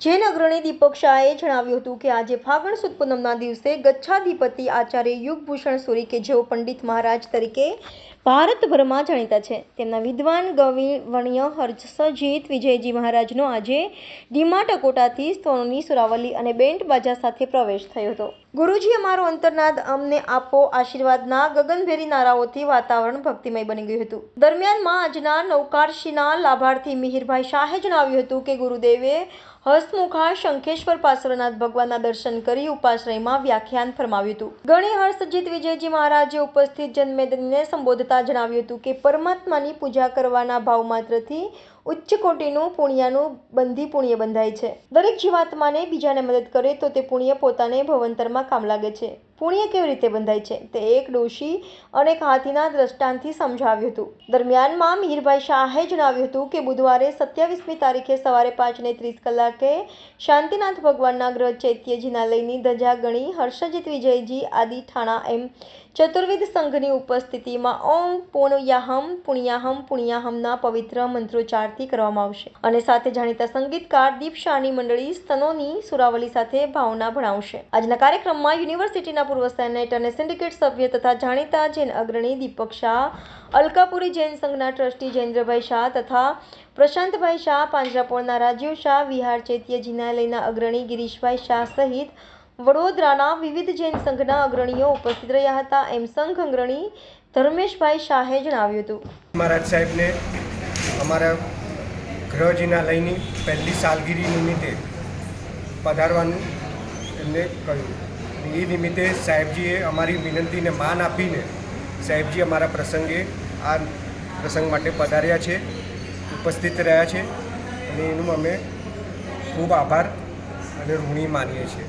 જૈન અગ્રણી દીપક શાહે જણાવ્યું હતું કે આજે ફાગણ સુદ પૂનમના દિવસે ગચ્છાધિપતિ આચાર્ય યુગભૂષણ સુરી કે જેઓ પંડિત મહારાજ તરીકે ભારતભરમાં જાણીતા છે. તેમના વિદ્વાન ગવિવર્ણ્ય હર્ષજીત વિજયજી મહારાજનો આજે ડીમાટકોટાથી સ્તોની સુરાવલી અને બેન્ટ બાજા સાથે પ્રવેશ થયો હતો. ગુરુજી અમારો અંતરનાદ અમને આપો, આશીર્વાદના ગગનભેરી નારાઓથી વાતાવરણ ભક્તિમય બની ગયું હતું. દરમિયાનમાં આજના નૌકારશીના લાભાર્થી મિહિરભાઈ શાહે જણાવ્યું હતું કે ગુરુદેવે હસ્તમુખા શંખેશ્વર પાર્શ્વનાથ ભગવાનના દર્શન કરી ઉપાશ્રયમાં વ્યાખ્યાન ફરમાવ્યું હતું. ગણી હર્ષજીત વિજયજી મહારાજે ઉપસ્થિત જનમેદનીને સંબોધતા જણાવ્યું હતું કે, પરમાત્માની પૂજા કરવાના ભાવ માત્રથી ઉચ્ચ કોટીનું પુણ્યનું બંધી પુણ્ય બંધાય છે. દરેક જીવાત્માને બીજાને મદદ કરે તો તે પુણ્ય પોતાને ભવંતરમાં કામ લાગે છે. પુણ્ય કેવી રીતે બંધાય છે? તે એક ડોશી અને એક હાથીના દ્રષ્ટાંતથી સમજાવ્યું હતું. દરમિયાનમાં મિહિરભાઈ શાહે જણાવ્યું હતું કે બુધવારે સત્યાવીસમી તારીખે સવારે પાંચને ત્રીસ કલાકે શાંતિનાથ ભગવાનના ગ્રહ ચૈત્યજીના લઈની ધજા ગણી હર્ષજીત વિજયજી આદિ ઠાણા એમ ચતુર્વિધ સંઘની ઉપસ્થિતિમાં ઓમ પુણ્યાહમ પુણ્યાહમ, પુણ્યાહમના પવિત્ર મંત્રોચ્ચારથી કરવામાં આવશે. અને સાથે જાણીતા સંગીતકાર દીપ શાહની મંડળી સ્તનોની સુરાવલી સાથે ભાવના ભણાવશે. આજના કાર્યક્રમમાં યુનિવર્સિટીના પૂર્વ સેનેટ અને સિન્ડિકેટ સભ્ય તથા જાણીતા જૈન અગ્રણી દીપક શાહ, અલકાપુરી જૈન સંઘના ટ્રસ્ટી જયેન્દ્રભાઈ શાહ તથા પ્રશાંતભાઈ શાહ, પાંજરાપોળના રાજીવ શાહ, વિહાર ચૈત્ય જિનાલયના અગ્રણી ગિરીશભાઈ શાહ સહિત વડોદરાના વિવિધ જૈન સંઘના અગ્રણીઓ ઉપસ્થિત રહ્યા હતા. એમ સંઘ અગ્રણી ધર્મેશભાઈ શાહે જણાવ્યું હતું. મહારાજ સાહેબને અમારા ગ્રહજીના લઈની પહેલી સાલગીરી નિમિત્તે પધારવાનું એમને કહ્યું. એ નિમિત્તે સાહેબજીએ અમારી વિનંતીને માન આપીને સાહેબજી અમારા પ્રસંગે આ પ્રસંગ માટે પધાર્યા છે, ઉપસ્થિત રહ્યા છે અને એનું અમે ખૂબ આભાર અને ઋણી માનીએ છીએ.